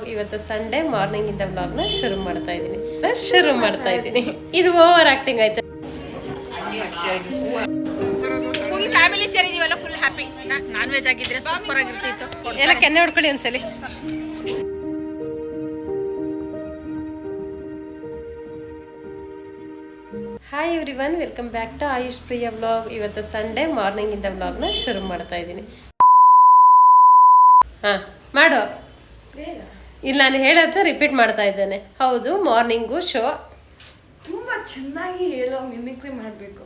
Vlog ಇವತ್ತು Sunday morning ಇಂದ ವ್ಲಾಗ್ನ ಶುರು ಮಾಡ್ತಾ ಇದ್ದೀನಿ. ಶುರು ಮಾಡ್ತಾ ಇದ್ದೀನಿ. ಇದು ಓವರ್ ಆಕ್ಟಿಂಗ್ ಆಯ್ತು. ಫುಲ್ ಫ್ಯಾಮಿಲಿ ಸೇರಿದೀವಲ್ಲ ಫುಲ್ ಹ್ಯಾಪಿ ನಾನ್ ವೆಜ್ ಆಗಿದ್ರೆ ಸೂಪರ್ ಆಗಿರ್ತಿತ್ತು. ಎಲ್ಲ ಕೆನ್ನೆ ಹೊಡ್ಕೊಳ್ಳಿ ಒಂದ್ಸಲಿ. Hi everyone welcome back to Ayush Priya vlog ಇವತ್ತು ಸಂಡೇ ಮಾರ್ನಿಂಗ್ ಇಂದ ನ ಶುರು ಮಾಡ್ತಾ ಇದ್ದೀನಿ. ಹಾ ಮಾಡು. ಇಲ್ಲ ನಾನು ಹೇಳೋದನ್ನ ರಿಪೀಟ್ ಮಾಡ್ತಾ ಇದ್ದೇನೆ. ಹೌದು ಮಾರ್ನಿಂಗು ಶೋ ತುಂಬಾ ಚೆನ್ನಾಗಿ ಹೇಳೋ ಮಿಮಿಕ್ರಿ ಮಾಡಬೇಕು.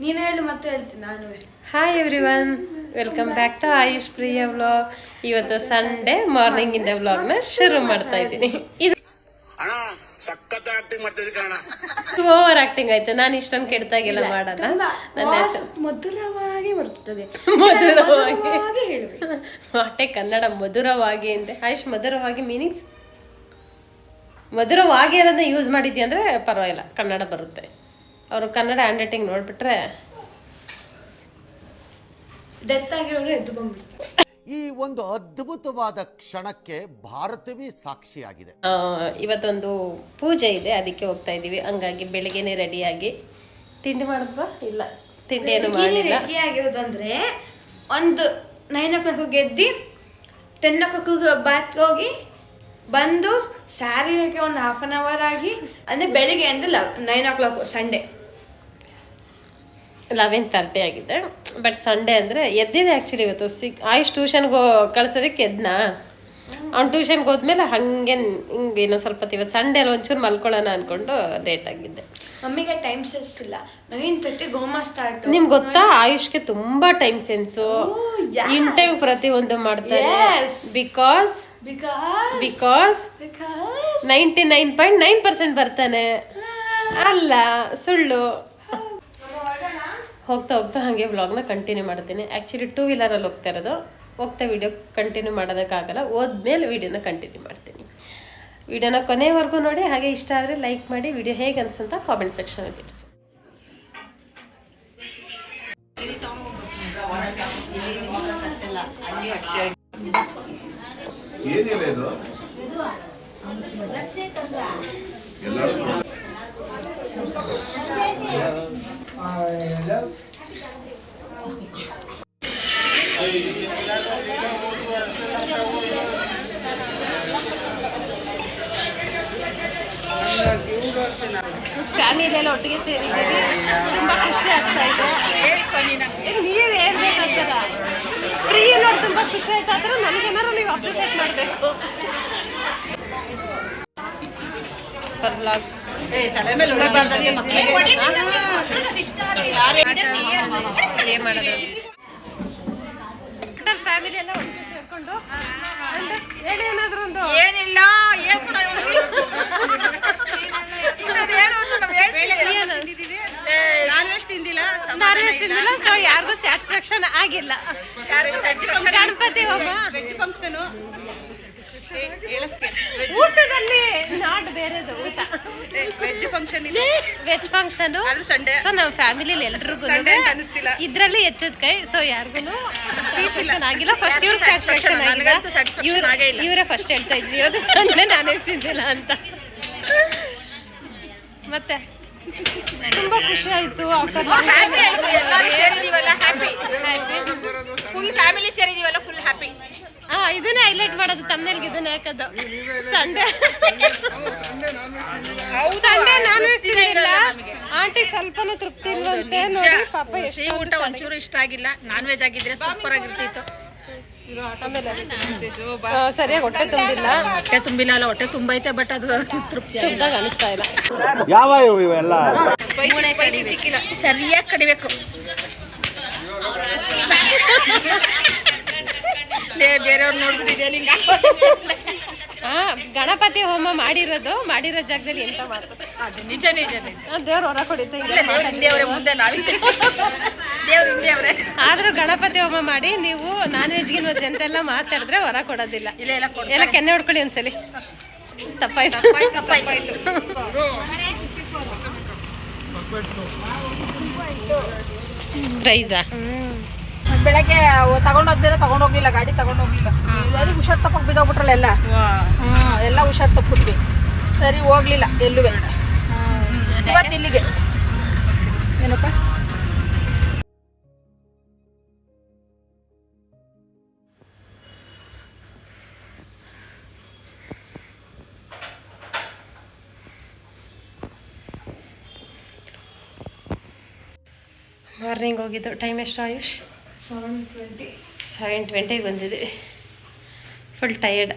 ನೀನು ಹೇಳು ಮತ್ತೆ ಹೇಳ್ತೀನಿ ನಾನು hi everyone welcome back to Ayush Priya vlog ಇವತ್ತು ಸಂಡೇ ಮಾರ್ನಿಂಗ್ ಇಂದ ವ್ಲಾಗ್ನ ಶುರು ಮಾಡ್ತಾ ಇದ್ದೀನಿ. ಇದು ಸಖತ್ ಆಕ್ಟಿಂಗ್ ಮಾಡ್ತಿದ್ದೆ ಕಣ ಓವರ್ ಆಕ್ಟಿಂಗ್ ಆಯ್ತು. ನಾನು ಇಷ್ಟೊಂದು ಕೆಡ್ತಾಗೆಲ್ಲ ಮಾಡಲ್ಲ. ನನ್ನ ಮಧುರವಾಗಿ ಬರುತ್ತದೆ ಮಧುರವಾಗಿ. ಮಾಟೆ ಕನ್ನಡ ಮಧುರವಾಗಿ ಅಂತೆ. ಆಯುಷ್ ಮಧುರವಾಗಿ ಮೀನಿಂಗ್ಸ್ ಮಧುರವಾಗಿ ಅನ್ನೋದನ್ನ ಯೂಸ್ ಮಾಡಿದ್ಯ ಅಂದ್ರೆ ಪರವಾಗಿಲ್ಲ ಕನ್ನಡ ಬರುತ್ತೆ. ಅವರು ಕನ್ನಡ ಹ್ಯಾಂಡ್ ರೈಟಿಂಗ್ ನೋಡ್ಬಿಟ್ರೆ ಡೆತ್ ಆಗಿರೋರು ಎದ್ದು ಬಂದ್ಬಿಡ್ತಾರೆ. ಈ ಒಂದು ಅದ್ಭುತವಾದ ಕ್ಷಣಕ್ಕೆ ಭಾರತವೇ ಸಾಕ್ಷಿಯಾಗಿದೆ. ಆ, ಇವತ್ತೊಂದು ಪೂಜೆ ಇದೆ ಅದಕ್ಕೆ ಹೋಗ್ತಾ ಇದ್ದೀವಿ. ಹಂಗಾಗಿ ಬೆಳಿಗ್ಗೆನೆ ರೆಡಿಯಾಗಿ ತಿಂಡಿ ಮಾಡಿದ್ವಾ? ಇಲ್ಲ ತಿಂಡಿ ಏನು ಮಾಡಿಲ್ಲ. ರೆಡಿ ಆಗಿರೋದಂದ್ರೆ ಒಂದು ನೈನ್ ಓ ಕ್ಲಾಕ್ ಗೆದ್ದು ಟೆನ್ ಓ ಕ್ಲಾಕ್ ಬಾತ್ ಹೋಗಿ ಬಂದು ಸ್ಯಾರಿಗೆ ಒಂದು ಹಾಫ್ ಅನ್ ಅವರ್ ಆಗಿ ಅಂದರೆ ಬೆಳಿಗ್ಗೆ ಅಂದ್ರೆ love nine o'clock Sunday eleven thirty ಆಗಿದೆ ಬಟ್ ಸಂಡೇ ಅಂದರೆ ಎದ್ದಿದೆ ಆ್ಯಕ್ಚುಲಿ ಇವತ್ತು. ಸಿಕ್ ಆಯುಷ್ ಟ್ಯೂಷನ್ಗೆ ಕಳ್ಸೋದಕ್ಕೆ ಎದ್ನಾ? ಅವ್ನು ಟ್ಯೂಷನ್ಗೆ ಹೋದ್ಮೇಲೆ ಹಾಗೆ ಹಿಂಗೆ ಇನ್ನೊಂದು ಸ್ವಲ್ಪ ಇವತ್ತು ಸಂಡೇ ಅಲ್ಲಿ ಒಂಚೂರು ಮಲ್ಕೊಳ್ಳೋಣ ಅಂದ್ಕೊಂಡು ಲೇಟ್ ಆಗಿದ್ದೆ. ಮಮ್ಮಿಗೆ ಟೈಮ್ ಸೆನ್ಸ್ ಇಲ್ಲ. ನೈನ್ ತರ್ಟಿ ಗೋಮಾ ಸ್ಟಾರ್ಟ್ ನಿಮ್ಗೆ ಗೊತ್ತಾ? ಆಯುಷ್ಗೆ ತುಂಬ ಟೈಮ್ ಸೆನ್ಸು. ಇನ್ ಟೈಮ್ ಪ್ರತಿಯೊಂದು ಮಾಡ್ತಾರೆ. Because because because because ninety nine point nine percent ಬರ್ತಾನೆ. ಅಲ್ಲ ಸುಳ್ಳು. ಹೋಗ್ತಾ ಹೋಗ್ತಾ ಹಾಗೆ ವ್ಲಾಗ್ನ ಕಂಟಿನ್ಯೂ ಮಾಡ್ತೀನಿ. ಆ್ಯಕ್ಚುಲಿ ಟೂ ವೀಲರಲ್ಲಿ ಹೋಗ್ತಾ ಇರೋದು. ಹೋಗ್ತಾ ವೀಡಿಯೋ ಕಂಟಿನ್ಯೂ ಮಾಡೋದಕ್ಕಾಗಲ್ಲ. ಹೋದ್ಮೇಲೆ ವೀಡಿಯೋನ ಕಂಟಿನ್ಯೂ ಮಾಡ್ತೀನಿ. ವೀಡಿಯೋನ ಕೊನೆವರೆಗೂ ನೋಡಿ. ಹಾಗೆ ಇಷ್ಟ ಆದರೆ ಲೈಕ್ ಮಾಡಿ. ವಿಡಿಯೋ ಹೇಗೆ ಅನ್ಸಂತ ಕಾಮೆಂಟ್ ಸೆಕ್ಷನಲ್ಲಿ ತಿಳಿಸಿ. ಏನಿಲ್ಲ ಇದು ಫ್ಯಾಮಿಲಿ ಎಲ್ಲ ಒಟ್ಟಿಗೆ ಸೇರಿದ್ದೀವಿ. ತುಂಬ ಖುಷಿ ಆಗ್ತಾ ಇದೆ. ನೀವು ಹೇಳ್ಬೇಕಾಗ್ತದ? ಫ್ರೀ ನೋಡಿ ತುಂಬ ಖುಷಿ ಆಯ್ತು. ಆದ್ರೆ ನನಗೇನಾದ್ರು ನೀವು ಅಪ್ರಿಷಿಯೇಟ್ ಮಾಡಬೇಕು. ಪರ್ ಬ್ಲಾಗ್ ಏನ್ ಮಾಡೋದು? ಫ್ಯಾಮಿಲಿ ಎಲ್ಲ ಒಟ್ಟಿಗೆ ಸೇರ್ಕೊಂಡು ಹೇಳಿ ಏನಾದ್ರು ಒಂದು. ಏನಿಲ್ಲ ಹೇಳ್ಕೊಡ ನಾನ್ ವೆಜ್ ತಿಂದಿಲ್ಲ ನಾರ್ವೇಸಿಂದಿಲ್ಲ ಸೊ ಯಾರಿಗೂ ಸ್ಯಾಟಿಸ್ಫ್ಯಾಕ್ಷನ್ ಆಗಿಲ್ಲ. ಗಣಪತಿ ಹೋಮ. ವೆಜ್ ಫಂಕ್ಷನ್ ಊಟದಲ್ಲಿ ಊಟ ವೆಜ್ ಫಂಕ್ಷನ್ ಇದೆ. ವೆಜ್ ಫಂಕ್ಷನ್ ಅದು ಸಂಡೆ ಸೊ ನಮ್ಮ ಫ್ಯಾಮಿಲಿಲಿ ಎಲ್ರಿಗೂ ಸಂಡೆ ಅಂತ ಅನಿಸ್ತಿಲ್ಲ. ಇದ್ರಲ್ಲಿ ಎತ್ತದ ಕೈ ಸೊ ಯಾರಿಗೂ ಆಗಿಲ್ಲ. ಫಸ್ಟ್ ಇವ್ರ ಸ್ಯಾಟಿಸ್ಫ್ಯಾಕ್ಷನ್ ಆಗಿಲ್ಲ. ಇವರೇ ಫಸ್ಟ್ ಹೇಳ್ತಾ ಇದ್ವಿ. ಅದು ಸಂಡೆ ನಾನೇ ತಿಂದಿಲ್ಲ ಅಂತ. ಮತ್ತೆ? ತುಂಬಾ ಖುಷಿ ಆಯ್ತು ಫುಲ್ ಫ್ಯಾಮಿಲಿ ಸೇರಿದೀವಲ್ಲ ಫುಲ್ ಹ್ಯಾಪಿ ಹಾ ಇದನ್ನೇ ಹೈಲೈಟ್ ಮಾಡೋದು ತಮ್ಮನೇಲ್ಗೆ ಇದನ್ನ ಹಾಕೋದು. ಸಂಡೆ ಸಂಡೆ ನಾನ್ ವೆಜ್ ಇಲ್ಲ ಆಂಟಿ ಸ್ವಲ್ಪನೂ ತೃಪ್ತಿ ಇಲ್ವಂತೆ ನೋಡಿ ಪಾಪ ಎಷ್ಟು ಊಟ ಒಂಚೂರು ಇಷ್ಟ ಆಗಿಲ್ಲ. ನಾನ್? ವೆಜ್ ಆಗಿದ್ರೆ ಸೂಪರ್ ಆಗಿರ್ತಿತ್ತು ಸರಿಯಾಗಿ ಹೊಟ್ಟೆ ತುಂಬಿಲ್ಲ. ಹೊಟ್ಟೆ ತುಂಬಿಲ್ಲ ಅಲ್ಲ ಹೊಟ್ಟೆ ತುಂಬೈತೆ ಬಟ್ ಅದು ತೃಪ್ತಿ ತುಂಬ್ದಾಗ ಅನಿಸ್ತಾ ಇಲ್ಲ. ಯಾವ ಇವೆಲ್ಲ? ಸಿಕ್ಕಿಲ್ಲ. ಸರಿಯಾಗಿ ಕಡಿಬೇಕು. ಬೇರೆಯವ್ರು ನೋಡ್ಬಿಟ್ಟಿದೆ ನಿಂಗೆ? ಹಾ ಗಣಪತಿ ಹೋಮ ಮಾಡಿರೋದು ಮಾಡಿರೋ ಜಾಗದಲ್ಲಿ ಎಂತ ಮಾಡ್ತಾರೆ? ಅದು ನಿಜ ನಿಜ ನಿಜ. ದೇವ್ರ ಹೊರ ಕೊಡಿತ ಇಲ್ಲ ದೇವ್ರ ಮುಂದೆ ನಾವಿದ್ದೆ ದೇವ್ರ ಹಿಂದೆ ಅವರೇ. ಆದ್ರೂ ಗಣಪತಿ ಹೋಮ ಮಾಡಿ ನೀವು ನಾನ್ ವೆಜ್ ಗಿನ್ ವೆಜ್ ಅಂತೆಲ್ಲ ಮಾತಾಡಿದ್ರೆ ಹೊರ ಕೊಡೋದಿಲ್ಲ. ಇಲ್ಲ ಎಲ್ಲ ಎಲ್ಲ ಕೆನ್ನೆ ಹೊಡ್ಕೊಳ್ಳಿ ಒಂದ್ಸಲಿ. ತಪ್ಪಾಯ್ತು. ತಪ್ಪಾಯ್ತು. ಪ್ರೈಸಾ ಬೆಳಗ್ಗೆ ತಗೊಂಡೋದ್ಮೇಲೆ ತಗೊಂಡೋಗ್ಲಿಲ್ಲ ಗಾಡಿ ತಗೊಂಡೋಗ್ಲಿಲ್ಲ ಹುಷಾರ್ ತಪ್ಪ ಬಿದ್ದೋಗ್ಬಿಟ್ರಲ್ಲ ಎಲ್ಲ. ಹ್ಮ್ ಹುಷಾರ್ ತಪ್ಪಿದ್ವಿ. ಸರಿ ಹೋಗ್ಲಿಲ್ಲ ಎಲ್ಲೂ ಇವತ್ತು ಇಲ್ಲಿಗೆ. ಏನಪ್ಪ? ಮಾರ್ನಿಂಗ್ ಹೋಗಿದ್ದು. ಟೈಮ್ ಎಷ್ಟು ಆಯುಷ್? ಸೆವೆನ್ ಟ್ವೆಂಟಿ ಸೆವೆನ್ ಟ್ವೆಂಟಿಗೆ ಬಂದಿದ್ದೀವಿ ಫುಲ್ ಟಯರ್ಡ್